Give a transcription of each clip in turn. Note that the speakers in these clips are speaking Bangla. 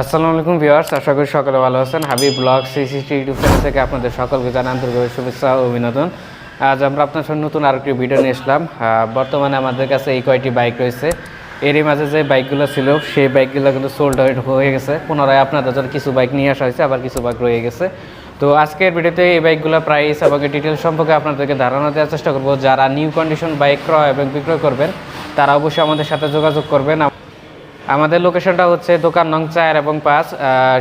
আসসালামু আলাইকুম ভিউয়ার্স, আশা করি সকলে ভালো আছেন। হাবিব ব্লগ সিসিটি ইউটিউব থেকে আপনাদের সকলকে জানান আন্তরিক শুভেচ্ছা ও অভিনন্দন। আজ আমরা আপনার সাথে নতুন আরেকটি ভিডিও নিয়ে এসলাম বর্তমানে আমাদের কাছে এই কয়টি বাইক রয়েছে। এরই মাঝে যে বাইকগুলো ছিল, সেই বাইকগুলো কিন্তু সোল্ড হয়ে গেছে। পুনরায় আপনাদের জন্য কিছু বাইক নিয়ে আসা হয়েছে, আবার কিছু বাইক রয়ে গেছে। তো আজকের ভিডিওতে এই বাইকগুলো প্রাইস এবং ডিটেলস সম্পর্কে আপনাদেরকে ধারণা দেওয়ার চেষ্টা করব। যারা নিউ কন্ডিশন বাইক ক্রয় এবং বিক্রয় করবেন, তারা অবশ্যই আমাদের সাথে যোগাযোগ করবেন। আমাদের লোকেশনটা হচ্ছে দোকান নং চার এবং পাঁচ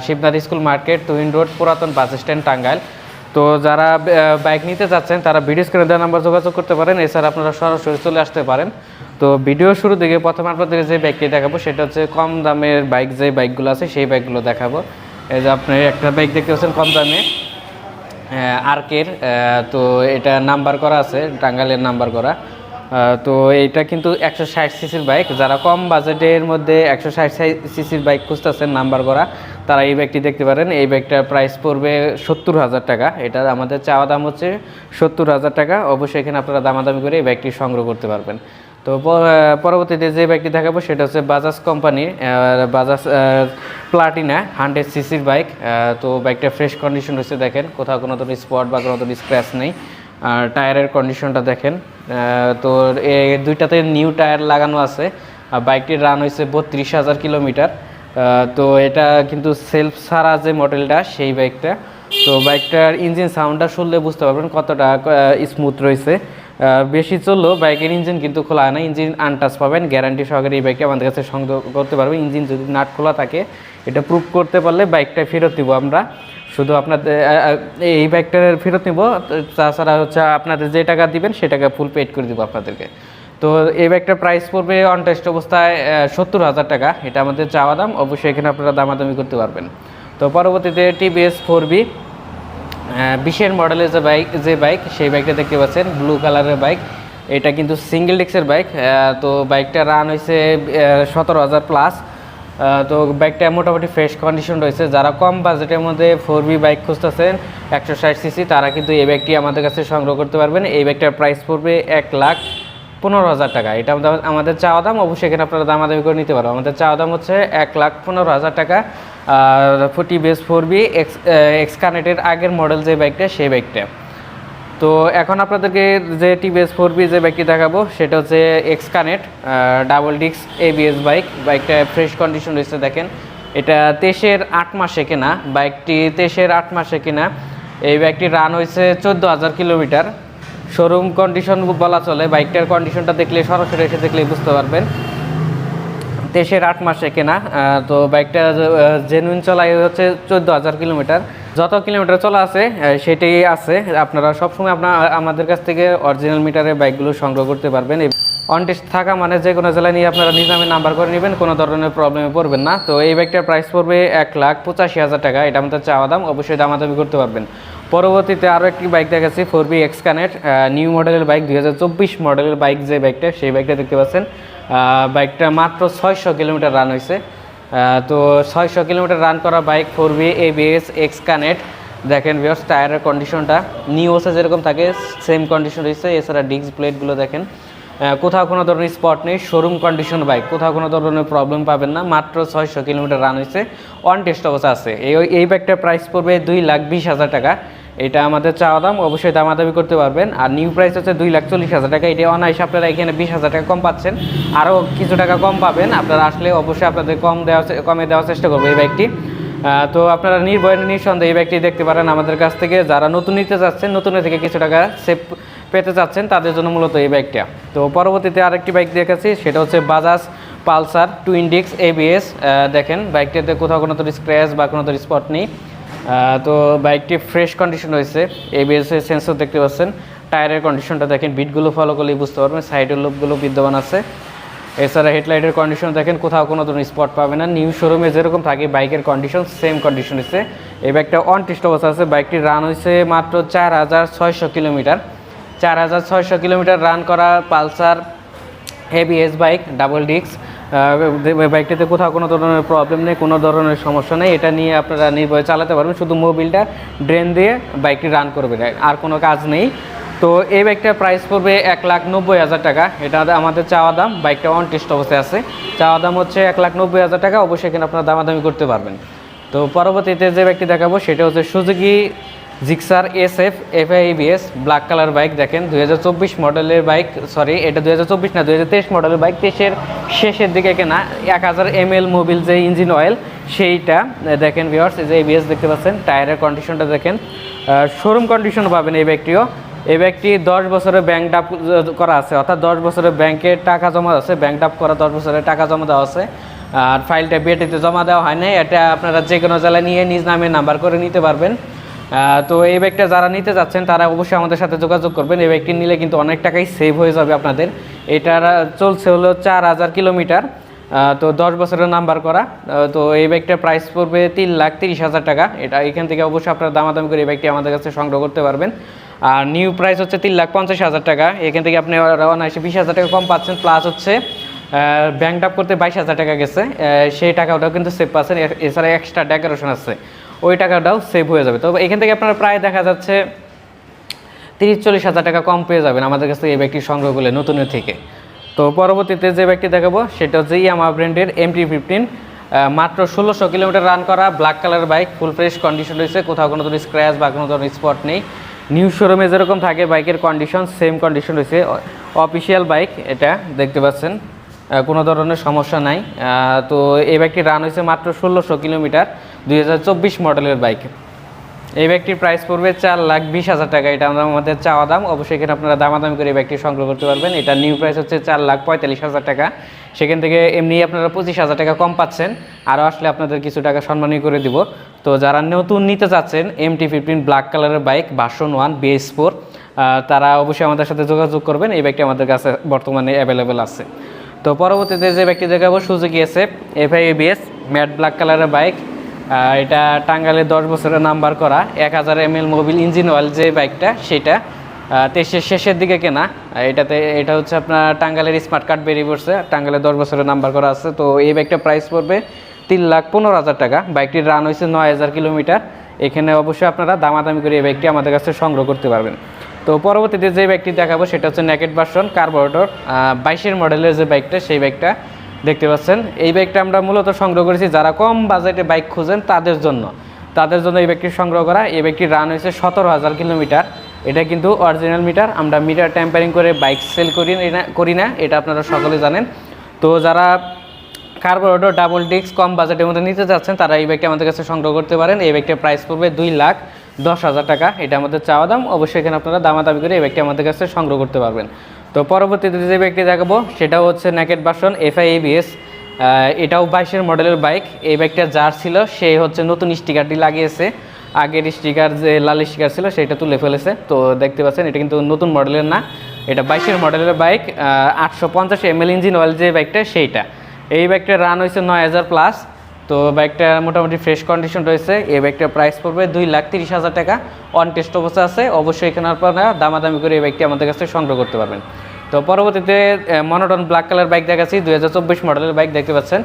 Shibnath school market, Tuhin road, পুরাতন বাস স্ট্যান্ড, টাঙ্গাইল। তো যারা বাইক নিতে চাচ্ছেন তারা ভিডিও স্ক্রিনে দেওয়া নাম্বার যোগাযোগ করতে পারেন। এছাড়া আপনারা সরাসরি চলে আসতে পারেন। তো ভিডিও শুরু দিকে প্রথমে আপনাদের যে বাইকটি দেখাবো, সেটা হচ্ছে কম দামের বাইক যে বাইকগুলো আছে, সেই বাইকগুলো দেখাবো। এই যে আপনি একটা বাইক দেখতে পাচ্ছেন কম দামে আর্কের তো এটা নাম্বার করা আছে টাঙ্গালের নাম্বার করা। তো এইটা কিন্তু একশো ষাট সিসির বাইক। যারা কম বাজেটের মধ্যে একশো ষাট সিসির বাইক খুঁজতেছেন নাম্বার করা, তারা এই বাইকটি দেখতে পারেন। এই বাইকটার প্রাইস পড়বে সত্তর হাজার টাকা। এটা আমাদের চাওয়া দাম হচ্ছে সত্তর হাজার টাকা। অবশ্যই এখানে আপনারা দামাদামি করে এই বাইকটি সংগ্রহ করতে পারবেন। তো পরবর্তীতে যে বাইকটি দেখাবো সেটা হচ্ছে বাজাজ কোম্পানির বাজাজ প্লাটিনা হান্ড্রেড সিসির বাইক। তো বাইকটা ফ্রেশ কন্ডিশন রয়েছে, দেখেন। কোথাও কোনো ধরনের স্পট বা কোনো ধরনের স্ক্র্যাচ নেই। আর টায়ারের কন্ডিশনটা দেখেন। তো দুইটাতে নিউ টায়ার লাগানো আছে। বাইকটির রান হয়েছে বত্রিশ হাজার কিলোমিটার তো এটা কিন্তু সেলফ ছাড়া যে মডেলটা সেই বাইকটা তো বাইকটার ইঞ্জিন সাউন্ডটা শুনলে বুঝতে পারবেন কতটা স্মুথ রয়েছে বেশি চললেও বাইকের ইঞ্জিন কিন্তু খোলা না। ইঞ্জিন আনটাচ পাবেন। গ্যারান্টি সহকারে এই বাইকটা আমাদের কাছে সংগ্রহ করতে পারবে। ইঞ্জিন যদি নাট খোলা থাকে, এটা প্রুভ করতে পারলে বাইকটা ফেরত দিব আমরা। শুধু আপনাদের এই বাইকটার ফেরত নিব, তাছাড়া হচ্ছে আপনাদের যে টাকা দিবেন সে টাকা ফুল পেড করে দিব আপনাদেরকে। তো এই বাইকটার প্রাইস পড়বে অন টেস্ট অবস্থায় সত্তর হাজার টাকা। এটা আমাদের চাওয়া দাম, অবশ্যই এখানে আপনারা দামাদামি করতে পারবেন। তো পরবর্তীতে টিভিএস ফোর বি বিশের মডেলের যে বাইক যে বাইক সেই বাইকটা দেখতে পাচ্ছেন ব্লু কালারের বাইক এটা কিন্তু সিঙ্গেল ডিক্সের বাইক তো বাইকটা রান হয়েছে সতেরো হাজার প্লাস তো বাইকটা মোটামুটি ফ্রেশ কন্ডিশন রয়েছে। যারা কম বাজেটের মধ্যে ফোর বি বাইক খুঁজতেছেন, একশো ষাট সিসি তারা কিন্তু এই বাইকটি আমাদের কাছে সংগ্রহ করতে পারবেন। এই বাইকটার প্রাইস পড়বে এক লাখ পনেরো হাজার টাকা। এটা আমাদের- চাওয়া দাম, অবশ্যই এখানে আপনারা দাম দামাদামি করে নিতে পারো আমাদের চাওয়া দাম হচ্ছে এক লাখ পনেরো হাজার টাকা। আর ফোর্টি বেস ফোর বি এক্স এক্স কানেক্টের আগের মডেল যে বাইকটা সেই বাইকটা তো এখন আপনাদেরকে যে টিভিএস ফোর বি যে বাইকটি দেখাবো, সেটা হচ্ছে এক্স কানেক্ট ডাবল ডিক্স এবিএস বাইক বাইকটা ফ্রেশ কন্ডিশন রয়েছে, দেখেন। এটা তেইশের আট মাসে কেনা। বাইকটি তেইশের আট মাসে কেনা। এই বাইকটি রান হয়েছে চোদ্দ হাজার কিলোমিটার। শোরুম কন্ডিশন বলা চলে। বাইকটার কন্ডিশনটা দেখলে, সরাসরি এসে দেখলে বুঝতে পারবেন। দেশের আট মাসে কেনা। তো বাইকটা জেনুইন চলাই হচ্ছে চোদ্দ হাজার কিলোমিটার। যত কিলোমিটার চলা আছে সেটাই আছে। আপনারা সবসময় আপনার আমাদের কাছ থেকে অরিজিনাল মিটারে বাইকগুলো সংগ্রহ করতে পারবেন। অনটেস্ট থাকা মানে যে কোনো জেলায় নিয়ে আপনারা নিজামে নাম্বার করে নেবেন, কোনো ধরনের প্রবলেমে পড়বেন না। তো এই বাইকটার প্রাইস পড়বে এক লাখ পঁচাশি হাজার টাকা। এটা আমাদের চাওয়া দাম, অবশ্যই দামাদামি করতে পারবেন। পরবর্তীতে আরও একটি বাইক দেখাচ্ছি four V X connect new মডেলের বাইক দুই হাজার চব্বিশ মডেলের বাইক যে বাইকটা সেই বাইকটা দেখতে পাচ্ছেন। বাইকটা মাত্র ছয়শো কিলোমিটার রান হয়েছে তো ছয়শো কিলোমিটার রান করা bike four V ABS X connect দেখেন ভিওর্স টায়ারের কন্ডিশনটা নিউ ওসে যেরকম থাকে সেম কন্ডিশন রয়েছে। এছাড়া ডিস্ক প্লেটগুলো দেখেন। কোথাও কোনো ধরনের স্পট নেই শোরুম কন্ডিশন বাইক কোথাও কোনো ধরনের প্রবলেম পাবেন না। মাত্র ছয়শো কিলোমিটার রান হয়েছে অন টেস্ট অবস্থা আছে। এই এই বাইকটার প্রাইস পড়বে দুই লাখ বিশ হাজার টাকা। এটা আমাদের চাওয়া দাম অবশ্যই দামাদামি করতে পারবেন। আর নিউ প্রাইস হচ্ছে দুই লাখ চল্লিশ হাজার টাকা এটা অনায়াসে আপনারা এখানে বিশ হাজার টাকা কম পাচ্ছেন। আরও কিছু টাকা কম পাবেন আপনারা আসলে অবশ্যই আপনাদের কম দেওয়া কমে দেওয়ার চেষ্টা করব এই আহ, তো আপনারা নির্ভয় নিঃসন্দেহে এই ব্যাগটি দেখতে পারেন আমাদের কাছ থেকে। যারা নতুন নিতে চাচ্ছেন নতুনের থেকে কিছু টাকা সেভ পেতে চাচ্ছেন তাদের জন্য মূলত এই ব্যাগটা তো পরবর্তীতে আরেকটি বাইক দেখাচ্ছি সেটা হচ্ছে বাজাজ পালসার টুইন ডিক্স এবিএস দেখেন বাইকটাতে কোথাও কোনো তোর স্ক্র্যাচ বা কোনো তোর স্পট নেই। তো বাইকটি ফ্রেশ কন্ডিশন হয়েছে এবিএস এর সেন্সর দেখতে পাচ্ছেন। টায়ারের কন্ডিশনটা দেখেন বিটগুলো ফলো করলেই বুঝতে পারবেন সাইডের লোকগুলো বিদ্যমান আছে। এছাড়া হেডলাইটের কন্ডিশন দেখেন, কোথাও কোনো ধরনের স্পট পাবে না। নিউ শোরুমে যেরকম থাকে, বাইকের কন্ডিশন সেম কন্ডিশন হচ্ছে এই বাইকটা অন টেস্ট অবস্থা আছে। বাইকটি রান হয়েছে মাত্র চার হাজার ছয়শো কিলোমিটার। চার হাজার ছয়শো কিলোমিটার রান করা Pulsar heavy S bike double disc বাইকটাতে কোথাও কোনো ধরনের প্রবলেম নেই, কোনো ধরনের সমস্যা নেই। এটা নিয়ে আপনারা নির্ভয়ে চালাতে পারবেন, শুধু মোবিলটা ড্রেন দিয়ে বাইকটি রান করবে আর কোনো কাজ নেই। তো এই বাইকটার প্রাইস পড়বে এক লাখ নব্বই হাজার টাকা। এটা আমাদের চাওয়া দাম বাইকটা অন টেস্ট অবস্থায় আছে। চাওয়া দাম হচ্ছে এক লাখ নব্বই হাজার টাকা, অবশ্যই এখানে আপনারা দামাদামি করতে পারবেন। তো পরবর্তীতে যে বাইকটি দেখাবো, সেটা হচ্ছে Suzuki Gixxer S F F IBS black colour bike দেখেন, দুই হাজার চব্বিশ মডেলের বাইক সরি এটা দু হাজার চব্বিশ না, দুই হাজার তেইশ মডেলের বাইক, তেইশের শেষের দিকে কেনা, এক হাজার এম এল মোবিল যে ইঞ্জিন অয়েল সেইটা, দেখেন ভিওর্স এই যে এবিএস দেখতে পাচ্ছেন, টায়ারের কন্ডিশনটা দেখেন শোরুম কন্ডিশন পাবেন এই বাইকটিও এই ব্যক্তি দশ বছরের ব্যাংক ডাপ করা আছে, অর্থাৎ দশ বছরের ব্যাংকে টাকা জমা আছে ব্যাংক ডাপ করা দশ বছরের টাকা জমা দেওয়া আছে, আর ফাইলটা বিয়েটিতে জমা দেওয়া হয় না এটা আপনারা যে কোনো জেলায় নিয়ে নিজ নামে নাম্বার করে নিতে পারবেন। তো এই ব্যাগটা যারা নিতে যাচ্ছেন, তারা অবশ্যই আমাদের সাথে যোগাযোগ করবেন। এই ব্যাগটি নিলে কিন্তু অনেক টাকাই সেভ হয়ে যাবে আপনাদের। এটার চলছে হলো চার হাজার কিলোমিটার। তো দশ বছরের নাম্বার করা। তো এই ব্যাগটার প্রাইস পড়বে তিন লাখ তিরিশ হাজার টাকা। এটা এখান থেকে অবশ্যই আপনারা দামাদামি করে এই ব্যাগটি আমাদের কাছে সংগ্রহ করতে পারবেন। আর নিউ প্রাইস হচ্ছে তিন লাখ পঞ্চাশ হাজার টাকা। এখান থেকে আপনি অনায়াসে বিশ হাজার টাকা কম পাচ্ছেন। প্লাস হচ্ছে ব্যাংক ডাপ করতে বাইশ হাজার টাকা গেছে। সেই টাকাটাও কিন্তু সেভ পাচ্ছেন। এছাড়া এক্সট্রা ডেকোরেশন আছে। ওই টাকাটাও সেভ হয়ে যাবে। তো এখান থেকে আপনারা প্রায় দেখা যাচ্ছে তিরিশ চল্লিশ হাজার টাকা কম পেয়ে যাবেন আমাদের কাছে এই ব্যাগটি সংগ্রহ করলে নতুনের থেকে। তো পরবর্তীতে যে ব্যাগটি দেখাবো, সেটা হচ্ছে ইয়ামা ব্র্যান্ডের এমটি ফিফটিন মাত্র ষোলোশো কিলোমিটার রান করা black colour bike, full fresh condition রয়েছে, কোথাও কোনো ধরনের স্ক্র্যাচ বা কোনো ধরনের স্পট নেই। নিউ শোরুমে যেরকম থাকে, বাইকের কন্ডিশন সেম কন্ডিশন রয়েছে। অফিসিয়াল বাইক এটা, দেখতে পাচ্ছেন কোনো ধরনের সমস্যা নাই। তো এই বাইকটি রান হয়েছে মাত্র ষোলোশো কিলোমিটার। দুই হাজার চব্বিশ মডেলের বাইক। এই ব্যাগটির প্রাইস পড়বে চার লাখ বিশ হাজার টাকা। এটা আমাদের চাওয়া দাম। অবশ্যই এখানে আপনারা দামাদামি করে এই ব্যাগটি সংগ্রহ করতে পারবেন। এটা নিউ প্রাইস হচ্ছে চার লাখ পঁয়তাল্লিশ হাজার টাকা। সেখান থেকে এমনি আপনারা পঁচিশ হাজার টাকা কম পাচ্ছেন। আরও আসলে আপনাদের কিছু টাকা সম্মানী করে দিব। তো যারা নতুন নিতে চাচ্ছেন এম টি ফিফটিন ব্ল্যাক কালারের bike version one BS four তারা অবশ্যই আমাদের সাথে যোগাযোগ করবেন। এই ব্যাগটি আমাদের কাছে বর্তমানে অ্যাভেলেবেল আছে। তো পরবর্তীতে যে ব্যক্তি দেখাবো সুজুকি এসে এফআই এবিএস ম্যাট ব্ল্যাক কালারের বাইক। এটা টাঙ্গালে দশ বছরের নাম্বার করা। এক হাজার M L Mobil engine oil যে বাইকটা, সেটা তেইশের শেষের দিকে কেনা। এটাতে, এটা হচ্ছে আপনার টাঙ্গালের স্মার্ট কার্ড বেরিয়ে পড়ছে। টাঙ্গালে দশ বছরের নাম্বার করা আছে। তো এই বাইকটা প্রাইস পড়বে তিন লাখ পনেরো হাজার টাকা। বাইকটির রান হয়েছে নয় হাজার কিলোমিটার। এখানে অবশ্যই আপনারা দামাদামি করে এই বাইকটি আমাদের কাছে সংগ্রহ করতে পারবেন। তো পরবর্তীতে যে বাইকটি দেখাবো, সেটা হচ্ছে নেকেট ভার্সন কার্বোরেটর বাইশের মডেলের যে বাইকটা, সেই বাইকটা দেখতে পাচ্ছেন। এই বাইকটা আমরা মূলত সংগ্রহ করেছি যারা কম বাজেটে বাইক খুঁজেন তাদের জন্য। তাদের জন্য এই বাইকটি সংগ্রহ করা। এই বাইকটির রান হয়েছে সতেরো হাজার কিলোমিটার। এটা কিন্তু অরিজিনাল মিটার আমরা মিটার ট্যাম্পারিং করে বাইক সেল করি না করি না, এটা আপনারা সকলে জানেন। তো যারা কার্বোরেটর ডাবল ডিস্ক কম বাজেটের মধ্যে নিতে চাচ্ছেন তারা এই বাইকটি আমাদের কাছে সংগ্রহ করতে পারেন। এই বাইকটির প্রাইস পড়বে দুই লাখ দশ হাজার টাকা। এটা আমাদের চাওয়া দাম। অবশ্যই এখানে আপনারা দামাদামি করে এই বাইকটি আমাদের কাছে সংগ্রহ করতে পারবেন। তো পরবর্তীতে যে বাইকটি দেখাবো সেটাও হচ্ছে নেকেট ভার্সন এফআই এবিএস এটাও বাইশের মডেলের বাইক। এই বাইকটা যার ছিল, সে হচ্ছে নতুন স্টিকারটি লাগিয়েছে। আগের স্টিকার যে লাল স্টিকার ছিল, সেটা তুলে ফেলেছে। তো দেখতে পাচ্ছেন, এটা কিন্তু নতুন মডেলের না, এটা বাইশের মডেলের বাইক। আটশো পঞ্চাশ এমএল ইঞ্জিন অয়েল যে বাইকটা, সেইটা। এই বাইকটার রান হয়েছে নয় হাজার প্লাস তো বাইকটা মোটামুটি ফ্রেশ কন্ডিশন রয়েছে। এই বাইকটার প্রাইস পড়বে দুই লাখ তিরিশ হাজার টাকা। অন টেস্ট অবস্থা আছে। অবশ্যই এখানে আপনারা দামাদামি করে এই বাইকটি আমাদের কাছে সংগ্রহ করতে পারবেন। তো পরবর্তীতে মনোটন ব্ল্যাক কালার বাইক দেখাচ্ছি, দুই হাজার চব্বিশ মডেলের বাইক দেখতে পাচ্ছেন।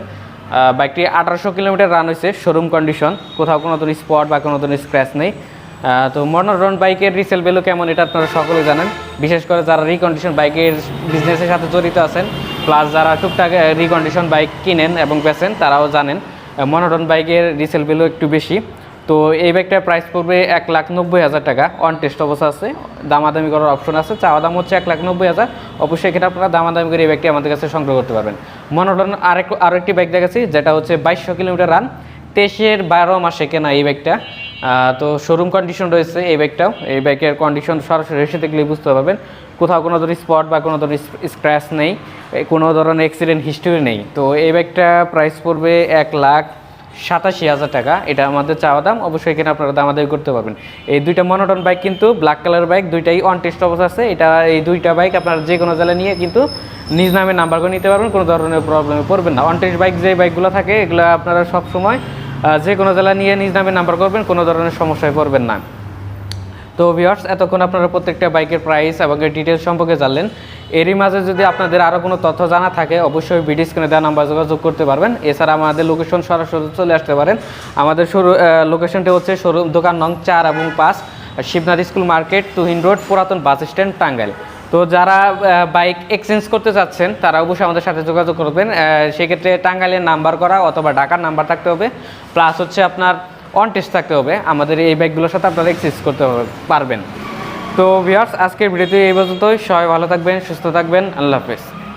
বাইকটি আঠারোশো কিলোমিটার রান হয়েছে শোরুম কন্ডিশন কোথাও কোনো ধরনের স্পট বা কোনো ধরনের স্ক্র্যাচ নেই। তো মনোরন বাইকের রিসেল ভ্যালু কেমন এটা আপনারা সকলে জানেন। বিশেষ করে যারা রিকন্ডিশন বাইকের বিজনেসের সাথে জড়িত আছেন প্লাস যারা টুকটাক রিকন্ডিশন বাইক কিনেন এবং বেচেন, তারাও জানেন মনোটন বাইকের রিসেল ভ্যালু একটু বেশি। তো এই বাইকটার প্রাইস পড়বে এক লাখ নব্বই হাজার টাকা। অন টেস্ট অবস্থা আছে, দামাদামি করার অপশন আছে। চাওয়া দাম হচ্ছে এক লাখ নব্বই হাজার। অবশ্যই এখানে আপনারা দামাদামি করে এই বাইকটি আমাদের কাছে সংগ্রহ করতে পারবেন। মনোটন আরেক আরও একটি ব্যাগ দেখাচ্ছি, যেটা হচ্ছে বাইশশো কিলোমিটার রান তেইশের বারো মাসে কেনা এই ব্যাগটা। তো শোরুম কন্ডিশন রয়েছে এই বাইকটাও এই ব্যাগের কন্ডিশন সরাসরি এসে দেখলে বুঝতে পারবেন। কোথাও কোনো ধরনের স্পট বা কোনো ধরনের স্ক্র্যাচ নেই কোনো ধরনের অ্যাক্সিডেন্ট হিস্টরি নেই। তো এই ব্যাগটা প্রাইস পড়বে এক লাখ সাতাশি হাজার টাকা। এটা আমাদের চাওয়া দাম, অবশ্যই এখানে আপনারা দাম আদায় করতে পারবেন। এই দুইটা মনোটন বাইক কিন্তু ব্ল্যাক কালার বাইক দুইটাই অন টেস্ট অবস্থা আছে। এটা এই দুইটা বাইক আপনারা যে কোনো জেলায় নিয়ে কিন্তু নিজ নামে নাম্বার করে নিতে পারবেন, কোনো ধরনের প্রবলেমে পড়বেন না। অন টেস্ট বাইক যে বাইকগুলো থাকে, এগুলো আপনারা সবসময় যে কোনো জেলা নিয়ে নিজ নামে নাম্বার করবেন, কোনো ধরনের সমস্যায় পড়বেন না। তো ভিউয়ার্স এতক্ষণ আপনারা প্রত্যেকটা বাইকের প্রাইস এবং ডিটেলস সম্পর্কে জানলেন। এরই মাঝে যদি আপনাদের আরও কোনো তথ্য জানা থাকে, অবশ্যই ভিডিও স্ক্রিনে দেওয়া নাম্বার যোগাযোগ করতে পারবেন। এছাড়া আমাদের লোকেশন সরাসরি চলে আসতে পারেন। আমাদের শুরু লোকেশনটি হচ্ছে শোরুম দোকান নং চার এবং পাঁচ, Shibnath school market, Tuhin road, পুরাতন বাস স্ট্যান্ড, টাঙ্গাইল। তো যারা বাইক এক্সচেঞ্জ করতে চাচ্ছেন, তারা অবশ্যই আমাদের সাথে যোগাযোগ করবেন। সেক্ষেত্রে টাঙ্গাইলের নাম্বার করা অথবা ঢাকার নাম্বার থাকতে হবে। প্লাস হচ্ছে আপনার অন টেস্ট থাকতে হবে। আমাদের এই ব্যাগগুলোর সাথে আপনারা এক্সচেঞ্জ করতে পারবেন। তো ভিউয়ার্স আজকের ভিডিওতে এই পর্যন্তই। সবাই ভালো থাকবেন, সুস্থ থাকবেন। আল্লাহ হাফেজ।